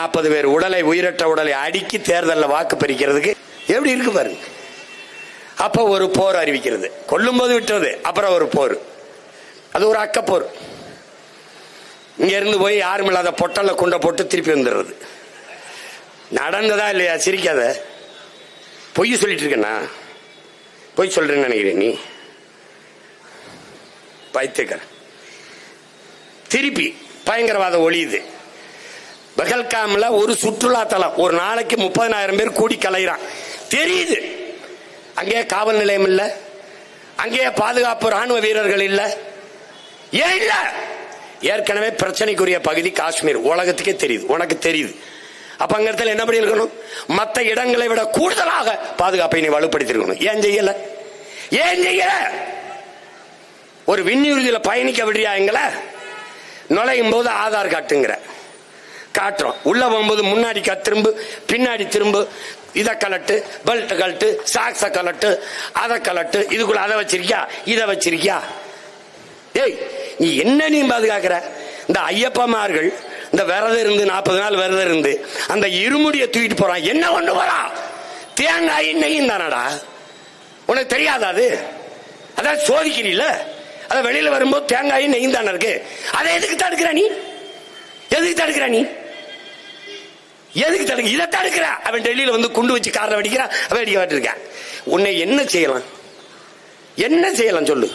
நாற்பது பேர் உடலை உயிரற்ற உடலை அடுக்கி தேர்தலில் வாக்கு பறிக்கிறதுக்கு எப்படி இருக்கு பாருங்க அப்ப ஒரு போர் அறிவிக்கிறது. கொல்லும்போது விட்டுறது அப்புறம் ஒரு போர். அது ஒரு அக்கப்போர். இங்க இருந்து போய் யாரும் இல்லாத பொட்டல்ல குண்டை போட்டு திருப்பி வந்துடுறது. நடந்ததா இல்லையா? சிரிக்காத. பொய் சொல்லிட்டு இருக்கேண்ணா பொய் சொல்றேன்னு நினைக்கிறேன் நீ. பைத்தியக்கார திருப்பி பயங்கரவாத ஒளியுது பகல்காமில் ஒரு சுற்றுலா தலம். ஒரு நாளைக்கு முப்பதனாயிரம் பேர் கூடி கலைகிறான் தெரியுது. அங்கே காவல் நிலையம் இல்லை. அங்கே பாதுகாப்பு ராணுவ வீரர்கள் இல்லை. ஏன் இல்லை? ஏற்கனவே பிரச்சனைக்குரிய பகுதி காஷ்மீர். உலகத்துக்கே தெரியுது. உனக்கு தெரியுது. அப்ப அங்க இடத்துல என்ன பண்ணிருக்கணும் மற்ற இடங்களை விட கூடுதலாக பாதுகாப்பை நீ வலுப்படுத்திருக்கணும் ஏன் செய்யல? ஏன் செய்யல? ஒரு விண்ணுறுதியில பயணிக்க விடுறியா எங்களை? நுழையும் போது ஆதார் காட்டுங்கிற. காட்டுறோம். உள்ள போகும்போது முன்னாடி திரும்பு பின்னாடி திரும்பு இதை கலட்டு பெல்ட் கலட்டு சாக்ஸை கலட்டு அதை கலட்டு இதுக்குள்ள அதை வச்சிருக்கியா இதை வச்சிருக்கியா? ஏய் நீ என்ன நீ பாதுகாக்கிற இந்த ஐயப்பமார்கள் இந்த விரதம் இருந்து நாற்பது நாள் விரதம் இருந்து அந்த இருமுடியை தூக்கிட்டு போறான். என்ன கொண்டு போறான் தேங்காய் நெய்யும் தானடா? உனக்கு தெரியாதா அது? அதான் சோதிக்கிறீல்ல? அதை வெளியில வரும்போது தேங்காயும் நெய்யும் தானே இருக்கு. அதை எதுக்கு தடுக்கிற நீ? எதுக்கு தடுக்கிற நீ? எதுக்கு தடுக்க? இதை தடுக்கிற. அவன் டெல்லியில வந்து குண்டு வச்சு காரில் வெடிக்கிறான். அவன் வெடிக்க இருக்கான் உன்னை என்ன செய்யலாம்? என்ன செய்யலாம்? சொல்லு.